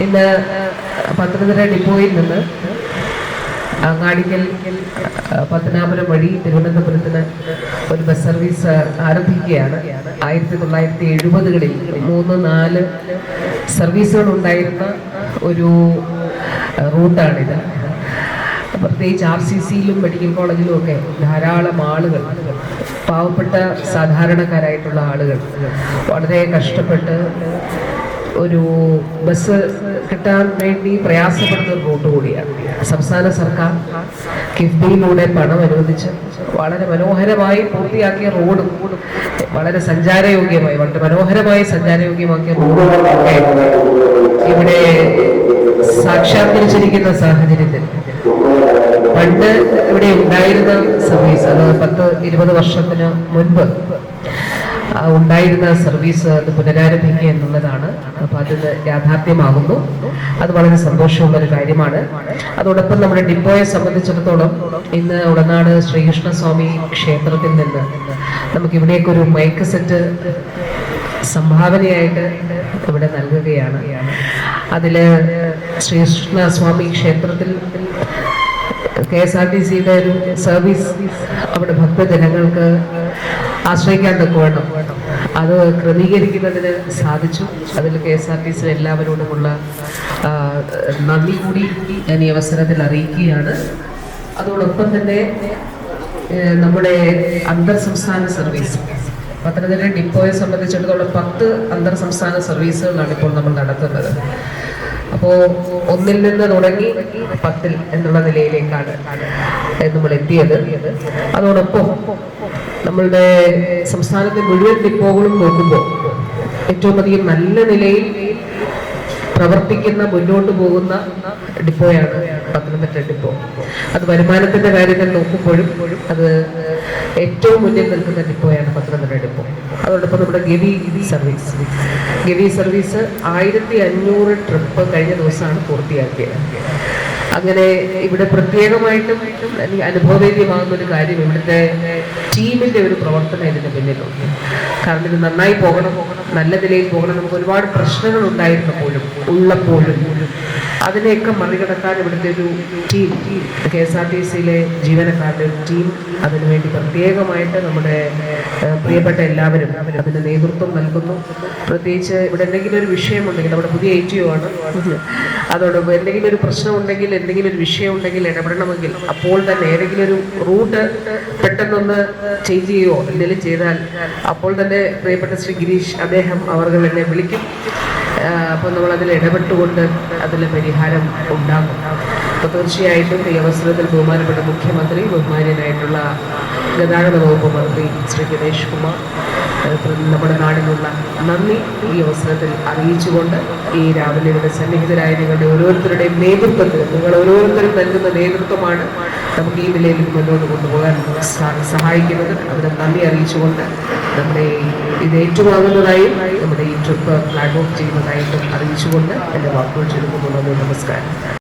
ഇന്ന് പത്തനംതിട്ട ഡിപ്പോയിൽ നിന്ന് അങ്ങാടിക്കൽ പത്തനാപുരം വഴി തിരുവനന്തപുരത്തിന് ഒരു ബസ് സർവീസ് ആരംഭിക്കുകയാണ്. ആയിരത്തി തൊള്ളായിരത്തി എഴുപതുകളിൽ മൂന്ന് നാല് സർവീസുകൾ ഉണ്ടായിരുന്ന ഒരു റൂട്ടാണിത്. പ്രത്യേകിച്ച് ആർ സി സിയിലും മെഡിക്കൽ കോളേജിലും ഒക്കെ ധാരാളം ആളുകൾ പാവപ്പെട്ട സാധാരണക്കാരായിട്ടുള്ള ആളുകൾ വളരെ കഷ്ടപ്പെട്ട് ഒരു ബസ് കിട്ടാൻ വേണ്ടി പ്രയാസപ്പെടുന്ന ഒരു റൂട്ട് കൂടിയാണ്. സംസ്ഥാന സർക്കാർ കിഫ്ബിയിലൂടെ പണം അനുവദിച്ച് വളരെ മനോഹരമായി പൂർത്തിയാക്കിയ റോഡ്. വളരെ സഞ്ചാരയോഗ്യമായി വളരെ മനോഹരമായി സഞ്ചാരയോഗ്യമാക്കിയ റോഡും. ഒക്കെ ഇവിടെ സാക്ഷാത്കരിച്ചിരിക്കുന്ന സാഹചര്യത്തിൽ പണ്ട് ഇവിടെ ഉണ്ടായിരുന്ന സർവീസ് അത് പത്ത് ഇരുപത് വർഷത്തിന് മുൻപ് ഉണ്ടായിരുന്ന സർവീസ് അത് പുനരാരംഭിക്കുക എന്നുള്ളതാണ്. അപ്പൊ അത് യാഥാർത്ഥ്യമാകുന്നു. അത് വളരെ സന്തോഷമുള്ള ഒരു കാര്യമാണ്. അതോടൊപ്പം നമ്മുടെ ഡിപ്പോയെ സംബന്ധിച്ചിടത്തോളം ഇന്ന് ഉടനാട് ശ്രീകൃഷ്ണസ്വാമി ക്ഷേത്രത്തിൽ നിന്ന് നമുക്ക് ഇവിടേക്ക് ഒരു മൈക്ക് സെറ്റ് സംഭാവനയായിട്ട് ഇവിടെ നൽകുകയാണ്. അതിൽ ശ്രീകൃഷ്ണസ്വാമി ക്ഷേത്രത്തിൽ കെ എസ് ആർ ടി സിയുടെ ഒരു സർവീസ് അവിടെ ഭക്തജനങ്ങൾക്ക് ആശ്രയിക്കാൻ തക്കവണ്ണം അത് ക്രമീകരിക്കുന്നതിന് സാധിച്ചു. അതിൽ K S R T C എല്ലാവരോടുമുള്ള നന്ദി കൂടി ഞാൻ ഈ അവസരത്തിൽ അറിയിക്കുകയാണ്. അതോടൊപ്പം തന്നെ നമ്മുടെ അന്തർ സംസ്ഥാന സർവീസ് പത്തനംതിട്ട ഡിപ്പോയെ സംബന്ധിച്ചിടത്തോളം പത്ത് അന്തർ സംസ്ഥാന സർവീസുകളാണ് ഇപ്പോൾ നമ്മൾ നടത്തുന്നത്. അപ്പോൾ ഒന്നിൽ നിന്ന് തുടങ്ങി പത്തിൽ എന്നുള്ള നിലയിലേക്കാണ് നമ്മൾ എത്തിയത്. അതോടൊപ്പം നമ്മളുടെ സംസ്ഥാനത്തെ മുഴുവൻ ഡിപ്പോകളും നോക്കുമ്പോൾ ഏറ്റവും അധികം നല്ല നിലയിൽ പ്രവർത്തിക്കുന്ന മുന്നോട്ട് പോകുന്ന ഡിപ്പോയാണ് പത്തനംതിട്ട ഡിപ്പോ. അത് വരുമാനത്തിന്റെ കാര്യത്തിൽ നോക്കുമ്പോഴും അത് ഏറ്റവും മുന്നിൽ നിൽക്കുന്ന ഡിപ്പോയാണ് പത്തനംതിട്ട ഡിപ്പോ. അതോടൊപ്പം നമ്മുടെ ഗവി സർവീസ്. ഗവി സർവീസ് ആയിരത്തി അഞ്ഞൂറ് ട്രിപ്പ് കഴിഞ്ഞ ദിവസമാണ് പൂർത്തിയാക്കിയത്. അങ്ങനെ ഇവിടെ പ്രത്യേകമായിട്ടും അനുഭവവേദ്യമാകുന്ന ഒരു കാര്യം ഇവിടുത്തെ ടീമിന്റെ ഒരു പ്രവർത്തനം ഇതിന് പിന്നിലുണ്ട്. കാരണം ഇത് നന്നായി പോകണം പോകണം. നല്ല നിലയിൽ പോകണം നമുക്ക് ഒരുപാട് പ്രശ്നങ്ങൾ ഉണ്ടായിരുന്നപ്പോഴും ഉള്ളപ്പോഴും. അതിനെയൊക്കെ മറികടക്കാൻ ഇവിടുത്തെ ഒരു team K S R T സിയിലെ ജീവനക്കാരുടെ ഒരു ടീം അതിനുവേണ്ടി പ്രത്യേകമായിട്ട് നമ്മുടെ പ്രിയപ്പെട്ട എല്ലാവരും അതിന് നേതൃത്വം നൽകുന്നു. പ്രത്യേകിച്ച് ഇവിടെ എന്തെങ്കിലും ഒരു വിഷയമുണ്ടെങ്കിൽ നമ്മുടെ പുതിയ എ ടി ഒ ആണ്. അതോടൊപ്പം എന്തെങ്കിലും ഒരു പ്രശ്നം ഉണ്ടെങ്കിൽ എന്തെങ്കിലും ഒരു വിഷയമുണ്ടെങ്കിൽ ഇടപെടണമെങ്കിൽ അപ്പോൾ തന്നെ ഏതെങ്കിലും ഒരു റൂട്ട് പെട്ടെന്നൊന്ന് ചേഞ്ച് ചെയ്യുകയോ എന്തെങ്കിലും ചെയ്താൽ അപ്പോൾ തന്നെ പ്രിയപ്പെട്ട ശ്രീ ഗിരീഷ് അദ്ദേഹം അവർ എന്നെ വിളിക്കും. അപ്പോൾ നമ്മൾ അതിൽ ഇടപെട്ടുകൊണ്ട് അതിൽ പരിഹാരം ഉണ്ടാകും. അപ്പോൾ തീർച്ചയായിട്ടും ഈ അവസരത്തിൽ ബഹുമാനപ്പെട്ട മുഖ്യമന്ത്രി ബഹുമാനീയനായിട്ടുള്ള ഗതാഗത വകുപ്പ് മന്ത്രി ശ്രീ ഗണേഷ് കുമാർ നമ്മുടെ നാടിനുള്ള നന്ദി ഈ അവസരത്തിൽ അറിയിച്ചുകൊണ്ട് ഈ രാവിലെ ഇവിടെ സന്നിഹിതരായ നിങ്ങളുടെ ഓരോരുത്തരുടെയും നേതൃത്വത്തിൽ നിങ്ങൾ ഓരോരുത്തരും നൽകുന്ന നേതൃത്വമാണ് നമുക്ക് ഈ നിലയിൽ മുന്നോട്ട് കൊണ്ടുപോകാൻ സഹായിക്കുന്നത്. അതിന് നന്ദി അറിയിച്ചുകൊണ്ട് നമ്മുടെ ഇത് ഏറ്റുവാങ്ങുന്നതായും നമ്മുടെ ഈ ട്രിപ്പ് ഫ്ലാഗ് ഓഫ് ചെയ്യുന്നതായിട്ടും അറിയിച്ചുകൊണ്ട് എന്റെ വാക്കുകൾ കൊണ്ടുവന്നു. നമസ്കാരം.